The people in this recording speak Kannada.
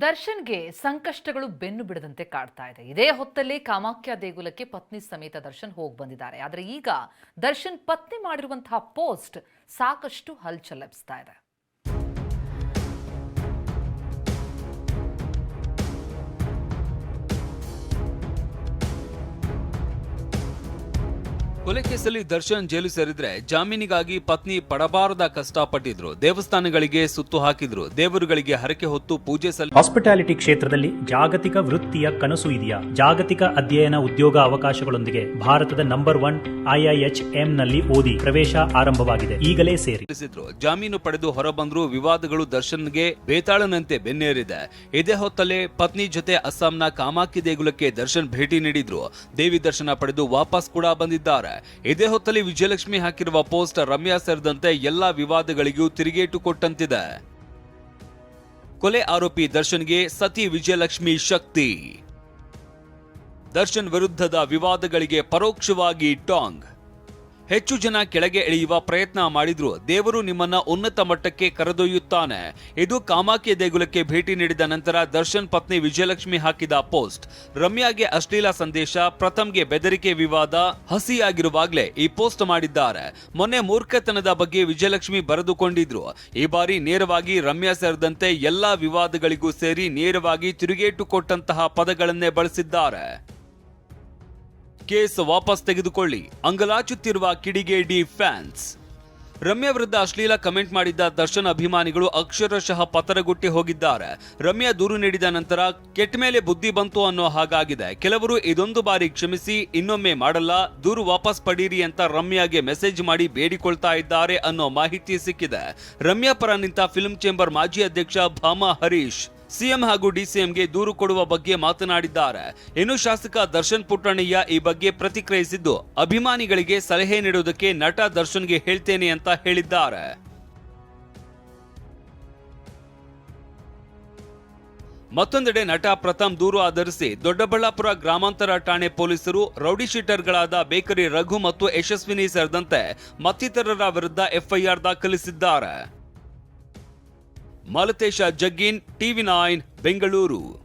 ದರ್ಶನ್ಗೆ ಸಂಕಷ್ಟಗಳು ಬೆನ್ನು ಬಿಡದಂತೆ ಕಾಡ್ತಾ ಇದೆ. ಇದೇ ಹೊತ್ತಲ್ಲಿ ಕಾಮಾಖ್ಯ ದೇಗುಲಕ್ಕೆ ಪತ್ನಿ ಸಮೇತ ದರ್ಶನ್ ಹೋಗಿ ಬಂದಿದ್ದಾರೆ. ಆದರೆ ಈಗ ದರ್ಶನ್ ಪತ್ನಿ ಮಾಡಿರುವಂತಹ ಪೋಸ್ಟ್ ಸಾಕಷ್ಟು ಹಲ್ಚಲ್ಲಿಸ್ತಾ ಇದೆ. ಕೊಲೆ ಕೇಸಲ್ಲಿ ದರ್ಶನ್ ಜೈಲು ಸೇರಿದ್ರೆ ಜಾಮೀನಿಗಾಗಿ ಪತ್ನಿ ಪಡಬಾರದ ಕಷ್ಟಪಟ್ಟಿದ್ರು. ದೇವಸ್ಥಾನಗಳಿಗೆ ಸುತ್ತು ಹಾಕಿದ್ರು. ದೇವರುಗಳಿಗೆ ಹರಕೆ ಹೊತ್ತು ಪೂಜೆ ಸಲ್ಲಿ ಹಾಸ್ಪಿಟಾಲಿಟಿ ಕ್ಷೇತ್ರದಲ್ಲಿ ಜಾಗತಿಕ ವೃತ್ತಿಯ ಕನಸು ಇದೆಯಾ? ಜಾಗತಿಕ ಅಧ್ಯಯನ ಉದ್ಯೋಗ ಅವಕಾಶಗಳೊಂದಿಗೆ ಭಾರತದ ನಂಬರ್ ಒನ್ ಐಐಎಚ್ನಲ್ಲಿ ಓದಿ ಪ್ರವೇಶ ಆರಂಭವಾಗಿದೆ. ಈಗಲೇ ಸೇರಿ. ಜಾಮೀನು ಪಡೆದು ಹೊರಬಂದ್ರು ವಿವಾದಗಳು ದರ್ಶನ್ಗೆ ಬೇತಾಳನಂತೆ ಬೆನ್ನೇರಿದೆ. ಇದೇ ಹೊತ್ತಲ್ಲೇ ಪತ್ನಿ ಜೊತೆ ಅಸ್ಸಾಂನ ಕಾಮಾಕಿ ದೇಗುಲಕ್ಕೆ ದರ್ಶನ್ ಭೇಟಿ ನೀಡಿದ್ರು. ದೇವಿ ದರ್ಶನ ಪಡೆದು ವಾಪಸ್ ಕೂಡ ಬಂದಿದ್ದಾರೆ. ಇದೇ ಹೊತ್ತಲ್ಲಿ ವಿಜಯಲಕ್ಷ್ಮಿ ಹಾಕಿರುವ ಪೋಸ್ಟ್ ರಮ್ಯಾ ಸೇರಿದಂತೆ ಎಲ್ಲಾ ವಿವಾದಗಳಿಗೂ ತಿರುಗೇಟು ಕೊಟ್ಟಂತಿದೆ. ಕೊಲೆ ಆರೋಪಿ ದರ್ಶನ್ಗೆ ಸತಿ ವಿಜಯಲಕ್ಷ್ಮಿ ಶಕ್ತಿ. ದರ್ಶನ್ ವಿರುದ್ಧದ ವಿವಾದಗಳಿಗೆ ಪರೋಕ್ಷವಾಗಿ ಟಾಂಗ್. ಹೆಚ್ಚು ಜನ ಕೆಳಗೆ ಇಳಿಯುವ ಪ್ರಯತ್ನ ಮಾಡಿದ್ರು. ದೇವರು ನಿಮ್ಮನ್ನ ಉನ್ನತ ಮಟ್ಟಕ್ಕೆ ಕರೆದೊಯ್ಯುತ್ತಾನೆ. ಇದು ಕಾಮಾಖ್ಯ ದೇಗುಲಕ್ಕೆ ಭೇಟಿ ನೀಡಿದ ನಂತರ ದರ್ಶನ್ ಪತ್ನಿ ವಿಜಯಲಕ್ಷ್ಮಿ ಹಾಕಿದ ಪೋಸ್ಟ್. ರಮ್ಯಾಗೆ ಅಶ್ಲೀಲ ಸಂದೇಶ, ಪ್ರಥಮ್ಗೆ ಬೆದರಿಕೆ ವಿವಾದ, ಹಸಿಯಾಗಿರುವಾಗ್ಲೇ ಈ ಪೋಸ್ಟ್ ಮಾಡಿದ್ದಾರೆ. ಮೊನ್ನೆ ಮೂರ್ಖತನದ ಬಗ್ಗೆ ವಿಜಯಲಕ್ಷ್ಮಿ ಬರೆದುಕೊಂಡಿದ್ರು. ಈ ಬಾರಿ ನೇರವಾಗಿ ರಮ್ಯಾ ಸೇರಿದಂತೆ ಎಲ್ಲಾ ವಿವಾದಗಳಿಗೂ ಸೇರಿ ನೇರವಾಗಿ ತಿರುಗೇಟು ಕೊಟ್ಟಂತಹ ಪದಗಳನ್ನೇ ಬಳಸಿದ್ದಾರೆ. ಕೇಸ್ ವಾಪಸ್ ತೆಗೆದುಕೊಳ್ಳಿ. ಅಂಗಲಾಚುತ್ತಿರುವ ಕಿಡಿಗೇಡಿ ಫ್ಯಾನ್ಸ್. ರಮ್ಯಾ ವಿರುದ್ಧ ಅಶ್ಲೀಲ ಕಮೆಂಟ್ ಮಾಡಿದ್ದ ದರ್ಶನ್ ಅಭಿಮಾನಿಗಳು ಅಕ್ಷರಶಃ ಪತರಗುಟ್ಟಿ ಹೋಗಿದ್ದಾರೆ. ರಮ್ಯಾ ದೂರು ನೀಡಿದ ನಂತರ ಕೆಟ್ಟ ಮೇಲೆ ಬುದ್ಧಿ ಬಂತು ಅನ್ನೋ ಹಾಗಾಗಿದೆ. ಕೆಲವರು ಇದೊಂದು ಬಾರಿ ಕ್ಷಮಿಸಿ, ಇನ್ನೊಮ್ಮೆ ಮಾಡಲ್ಲ, ದೂರು ವಾಪಸ್ ಪಡೀರಿ ಅಂತ ರಮ್ಯಾಗೆ ಮೆಸೇಜ್ ಮಾಡಿ ಬೇಡಿಕೊಳ್ತಾ ಇದ್ದಾರೆ ಅನ್ನೋ ಮಾಹಿತಿ ಸಿಕ್ಕಿದೆ. ರಮ್ಯಾ ಪರ ನಿಂತ ಫಿಲ್ಮ್ ಚೇಂಬರ್ ಮಾಜಿ ಅಧ್ಯಕ್ಷ ಭಾಮ ಹರೀಶ್. ಸಿಎಂ ಹಾಗೂ ಡಿಸಿಎಂಗೆ ದೂರು ಕೊಡುವ ಬಗ್ಗೆ ಮಾತನಾಡಿದ್ದಾರೆ. ಇನ್ನು ಶಾಸಕ ದರ್ಶನ್ ಪುಟ್ಟಣ್ಣಯ್ಯ ಈ ಬಗ್ಗೆ ಪ್ರತಿಕ್ರಿಯಿಸಿದ್ದು, ಅಭಿಮಾನಿಗಳಿಗೆ ಸಲಹೆ ನೀಡುವುದಕ್ಕೆ ನಟ ದರ್ಶನ್ಗೆ ಹೇಳ್ತೇನೆ ಅಂತ ಹೇಳಿದ್ದಾರೆ. ಮತ್ತೊಂದೆಡೆ ನಟ ಪ್ರಥಮ್ ದೂರು ಆಧರಿಸಿ ದೊಡ್ಡಬಳ್ಳಾಪುರ ಗ್ರಾಮಾಂತರ ಠಾಣೆ ಪೊಲೀಸರು ರೌಡಿ ಶೀಟರ್ಗಳಾದ ಬೇಕರಿ ರಘು ಮತ್ತು ಯಶಸ್ವಿನಿ ಸೇರಿದಂತೆ ಮತ್ತಿತರರ ವಿರುದ್ಧ ಎಫ್ಐಆರ್ ದಾಖಲಿಸಿದ್ದಾರೆ. Malatesha Jaggin TV nine Bengaluru.